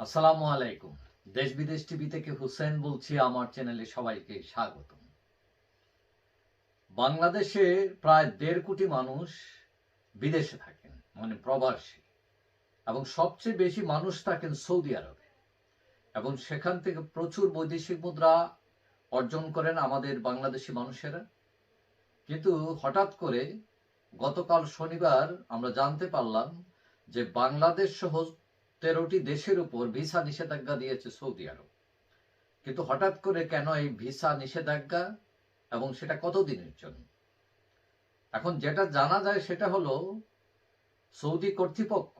আসসালামু আলাইকুম। দেশ বিদেশ টিভি থেকে হুসেন বলছি, আমার চ্যানেলে সবাইকে স্বাগত বাংলাদেশে প্রায় দেড় কোটি মানুষ বিদেশে থাকেন মানে প্রবাসী, এবং সবচেয়ে বেশি মানুষ থাকেন সৌদি আরবে। এবং সেখান থেকে প্রচুর বৈদেশিক মুদ্রা অর্জন করেন আমাদের বাংলাদেশি মানুষেরা। কিন্তু হঠাৎ করে গতকাল শনিবার আমরা জানতে পারলাম যে বাংলাদেশ সহ তেরোটি দেশের উপর ভিসা নিষেধাজ্ঞা দিয়েছে সৌদি আরব। কিন্তু হঠাৎ করে কেন এই ভিসা নিষেধাজ্ঞা এবং সেটা কতদিনের জন্য? এখন যেটা জানা যায় সেটা হলো, সৌদি কর্তৃপক্ষ,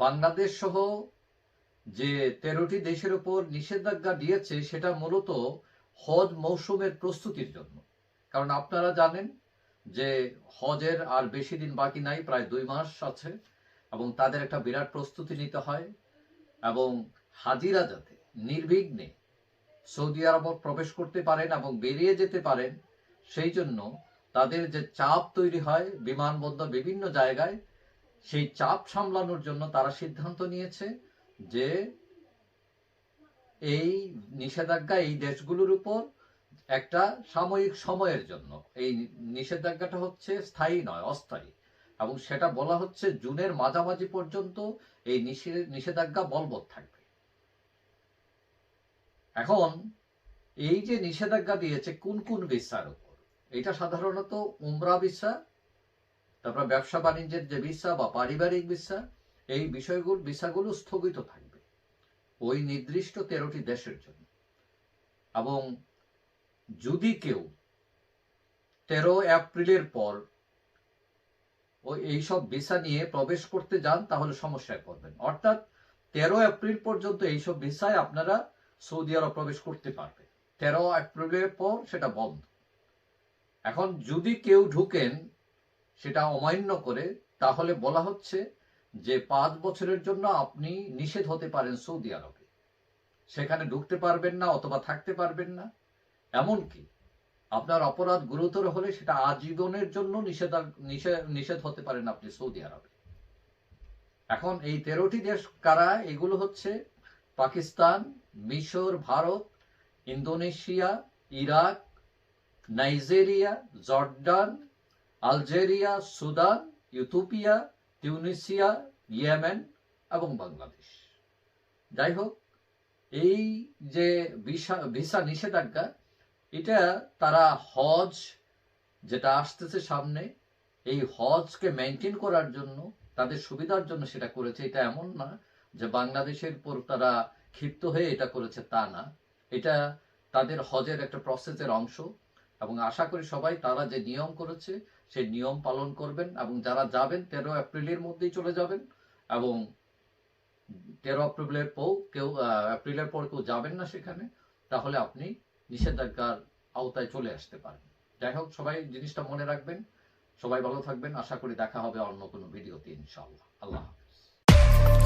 বাংলাদেশ সহ যে তেরোটি দেশের উপর নিষেধাজ্ঞা দিয়েছে, সেটা মূলত হজ মৌসুমের প্রস্তুতির জন্য। কারণ আপনারা জানেন যে হজের আর বেশি দিন বাকি নাই, প্রায় দুই মাস আছে। এবং তাদের একটা বিরাট প্রস্তুতি নিতে হয় এবং হাজিরা যাতে নির্বিঘ্নে সৌদি আরব প্রবেশ করতে পারেন এবং বেরিয়ে যেতে পারেন, সেই জন্য তাদের যে চাপ তৈরি হয় বিমানবন্দর বিভিন্ন জায়গায়, সেই চাপ সামলানোর জন্য তারা সিদ্ধান্ত নিয়েছে যে এই নিষেধাজ্ঞা এই দেশগুলোর উপর একটা সাময়িক সময়ের জন্য, এই নিষেধাজ্ঞাটা হচ্ছে স্থায়ী নয়, অস্থায়ী। এবং সেটা বলা হচ্ছে জুনের মাঝামাঝি পর্যন্ত এই নিষেধাজ্ঞা বলবৎ থাকবে। এখন এই যে নিষেধাজ্ঞা দিয়েছে কোন কোন ভিসার উপর? এটা সাধারণত উমরা ভিসা, তারপর ব্যবসা বাণিজ্যের যে ভিসা বা পারিবারিক ভিসা, এই বিষয়গুলো, ভিসাগুলো স্থগিত থাকবে ওই নির্দিষ্ট তেরোটি দেশের জন্য। এবং যদি কেউ তেরো এপ্রিলের পর ও এইসব ভিসা নিয়ে প্রবেশ করতে যান, তাহলে সমস্যায় পড়বেন। অর্থাৎ তেরো এপ্রিল পর্যন্ত এইসব ভিসায় আপনারা সৌদি আরব প্রবেশ করতে পারবেন। তেরো এপ্রিলের পর সেটা বন্ধ। এখন যদি কেউ ঢুকেন, সেটা অমান্য করে, তাহলে বলা হচ্ছে যে পাঁচ বছরের জন্য আপনি নিষেধ হতে পারেন সৌদি আরবে। সেখানে ঢুকতে পারবেন না অথবা থাকতে পারবেন না। এমনকি আপনার অপরাধ গুরুতর হলে সেটা আজীবনের জন্য নিষেধ হতে পারেন আপনি সৌদি আরবে। এখন এই তেরোটি দেশ কারা? এগুলো হচ্ছে পাকিস্তান, মিশর, Bharat, Indonesia, Iraq, Nigeria, Jordan, Algeria, Sudan Ethiopia Tunisia Yemen এবং বাংলাদেশ। যাই হোক, এই যে ভিসা ভিসা নিষেধাজ্ঞা এটা তারা হজ যেটা আসতেছে সামনে, এই হজকে মেনটেন করার জন্য, তাদের সুবিধার জন্য সেটা করেছে। এটা এমন না যে বাংলাদেশের উপর তারা ক্ষিপ্ত হয়ে এটা করেছে, তা না। এটা তাদের হজের একটা প্রসেসের অংশ এবং আশা করি সবাই তারা যে নিয়ম করেছে, সেই নিয়ম পালন করবেন এবং যারা যাবেন, তেরো এপ্রিলের মধ্যেই চলে যাবেন এবং তেরো এপ্রিলের পর কেউ এপ্রিলের পর কেউ যাবেন না সেখানে, তাহলে আপনি নিষেধাজ্ঞার আওতায় চলে আসতে পারে। যাই হোক, সবাই জিনিসটা মনে রাখবেন। সবাই ভালো থাকবেন। আশা করি দেখা হবে অন্য কোনো ভিডিওতে ইনশাল্লাহ আল্লাহ হাফিজ।